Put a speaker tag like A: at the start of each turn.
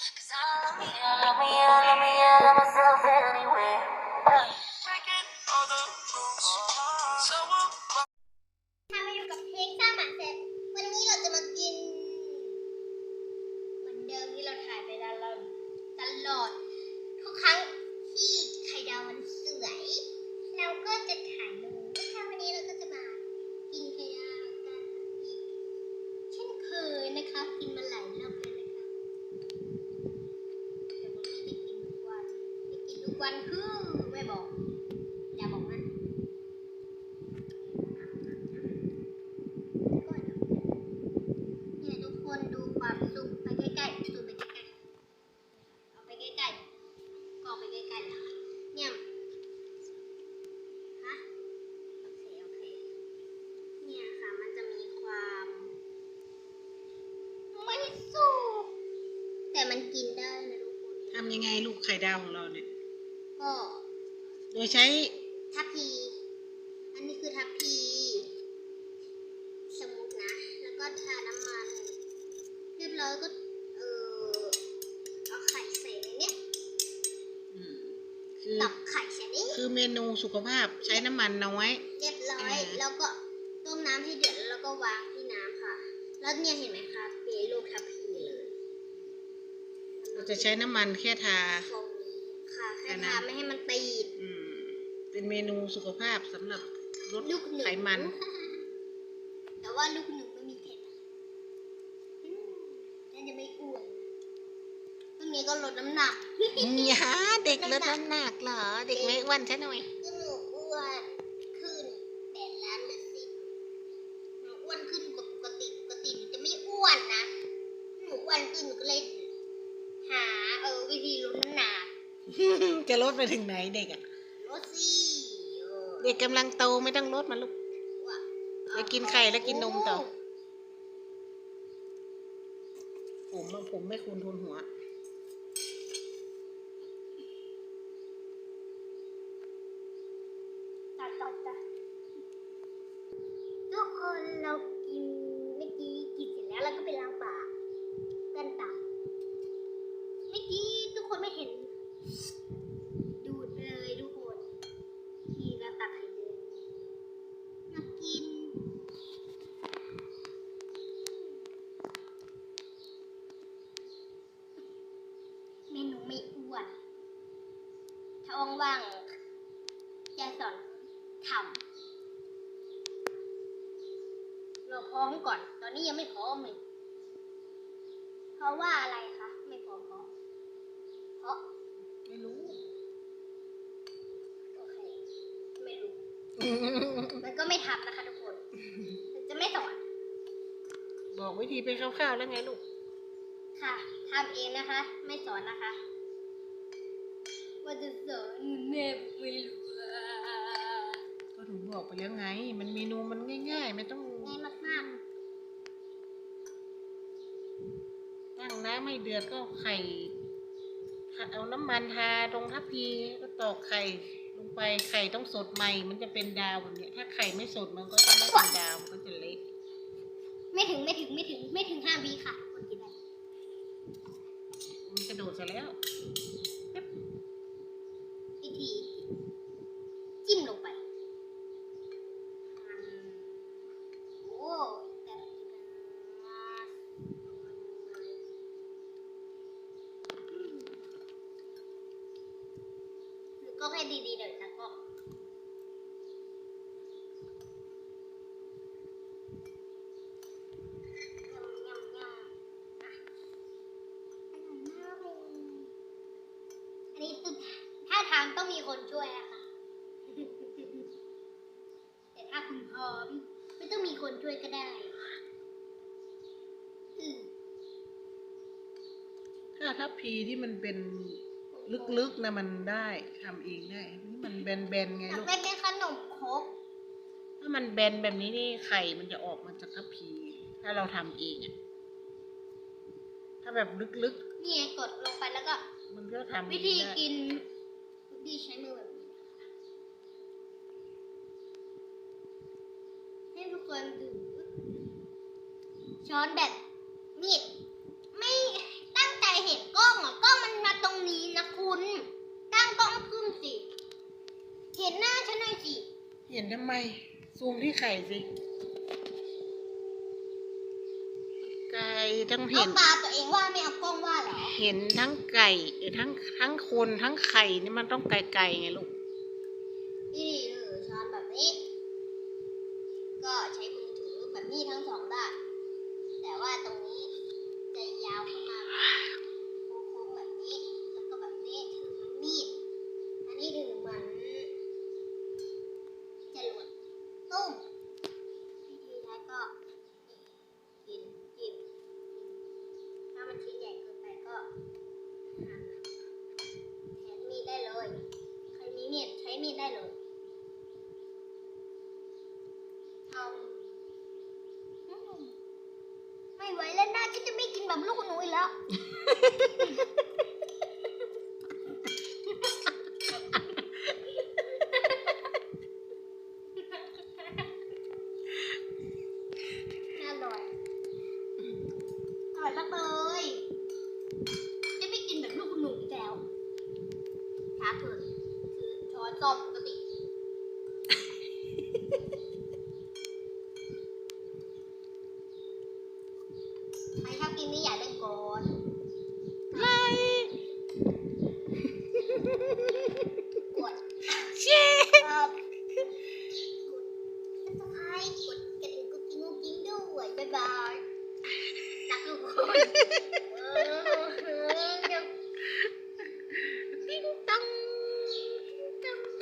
A: Cause I love me, I love me, I love me, ำ
B: ยังไงลูกไข่ดาวของเราเนี่ย
C: ก็
B: โดยใช้
C: ทัพพี อันนี้คือทัพพี สมมุตินะ แล้วก็ทาน้ำมัน เรียบร้อยก็ เออเอาไข่ใส่ในเนี้ย
B: อืมคือ
C: ตับไข่ใส่นี้
B: คือเมนูสุขภาพใช้น้ำมันน้อย
C: เรียบร้อย
B: อ่า
C: แล้วก็ต้มน้ำให้เดือดแล้วก็วางที่น้ำค่ะ แล้วเนี่ยเห็นไหมคะเป็นลูกทัพพี เลย
B: เราจะใช้น้ำมันแค่ทา
C: ตรงนี้ค่ะ
B: แค่
C: แค่
B: นั้น
C: ทาไม่ให้มันตีด
B: อืม เป็นเมนูสุขภาพสำหรับลด
C: ลูกหนู
B: ไขมัน
C: แต่ว่าลูกหนูไม่มีเผ็ดอะอืมน่าจะไม่อ้วนตรงนี้ก็ลดน้ำหนัก
B: อย่าเด็กลดน้ำหนักเหรอ เด็กไม่อ้วนใช่หน่อย
C: ก็หนูอ้วนขึ้นแปดล้านเปอร์เซ็นต์หนูอ้วนขึ้นกว่าปกติปกติหนูจะไม่อ้วนนะ หนูอ้วนขึ้นหนูก็เลยหาเออ วิธีลดน้ำหนัก
B: จะลดไปถึงไหนเด็กอะ
C: ลดสิเออ
B: เด็กกำลังโตไม่ต้องลดมาลูก
C: ว่า
B: เดี๋ยวกินไข่แล้วกินนมต่อ ผมอะผมไม่คูณทุนหัว
C: ตัดตัดตัดทุกคนเรากินเมื่อกี้กินเสร็จแล้วเราก็ไปล้างปากกันตับเมื่อกี้ทุกคนไม่เห็น ดูดเลยทุกคนทีละตักไข่แดงมากิน เมนูไม่อ้วน ถ้าว่างๆจะสอนทำเราพร้อมก่อน ตอนนี้ยังไม่พร้อมเลยเพราะว่าอะไรคะ ไม่พร้อมเพราะ เพราะ
B: ไม่รู้
C: โอเค ไม่รู้ มันก็ไม่ทำนะคะทุกคน มันจะไม่สอน
B: บอกวิธีไปคร่าวๆแล้วไงลูก
C: ค่ะทำเองนะคะ ไม่สอนนะคะ ว่าจะสอนแม่ไม่รู้อะ
B: ก็ถึงบอกไปแล้วไง มันเมนูมันง่าย ๆ ไม่ต้อง
C: ง่ายมาก
B: ตั้งน้ำให้เดือดก็ไข่ เอาน้ำมันทาตรงทัพพีก็ตอกไข่ลงไปไข่ต้องสดใหม่ มันจะเป็นดาวแบบเนี้ย ถ้าไข่ไม่สดมันก็จะไม่เป็นดาวมันก็จะเละ
C: ๆไม่ถึงไม่ถึงไม่ถึงไม่ถึงห้าวิค่ะคนกินได้
B: มันกระโดดซะแล้ว
C: วิธีจิ้มลงไปโอ้แต่หรือ ก็ให้ดีๆหน่อยนะก็ยำยำยำอะอร่อยมากเลยอันนี้ถ้าทางต้องมีคนช่วยอะค่ะ แต่ถ้าคุณพร้อม ไม่ต้องมีคนช่วยก็ได้อืม
B: ถ้าทัพพีที่มันเป็น ลึกๆนะมันได้ทำเองได้ นี่มันแบนๆไง
C: อยาก
B: ลูก
C: ได้เป็นขนมครก
B: ถ้ามันแบนแบบนี้นี่ไข่มันจะออกมาจากทัพพี ถ้าเราทำเองอะถ้าแบบลึก
C: นี่ไงกดลงไปแล้วก็
B: ๆ มันก็ทำเอง
C: วิธี
B: ได้
C: กินวิธีใช้มือแบบนี้นะคะให้ทุกคนดูช้อนแบบมีด็นหน้าฉันหน่อยสิ เห็
B: นทำไม ซูมที่ไข่สิ ไก่ทั้ง
C: เอา
B: เห็น
C: ตาตัวเองว่าไม่เอากล้องว่าเหรอ
B: เห็นทั้งไก่เออทั้งทั้งคนทั้งไข่นี่มันต้องไกล
C: ไก่ไงลูก ได้เลยทำอืมไม่ไหวแล้วนะฉันจะไม่กินแบบลูกหนูอีกแล้ว อร่อย อร่อยมากเลย จะไม่กินแบบลูกหนูอีกแล้วช้าเกินคือช้อนส้อมปกติ ใครชอบกินนี่อย่าเล่นก่อน
B: ไล่
C: กด
B: เช่
C: เอ่อกดซับสไครต์กดกระดิ่งกุ๊กกิ๊งกุ๊กกิ๊งด้วยบ๊ายบายรักทุกคนเออ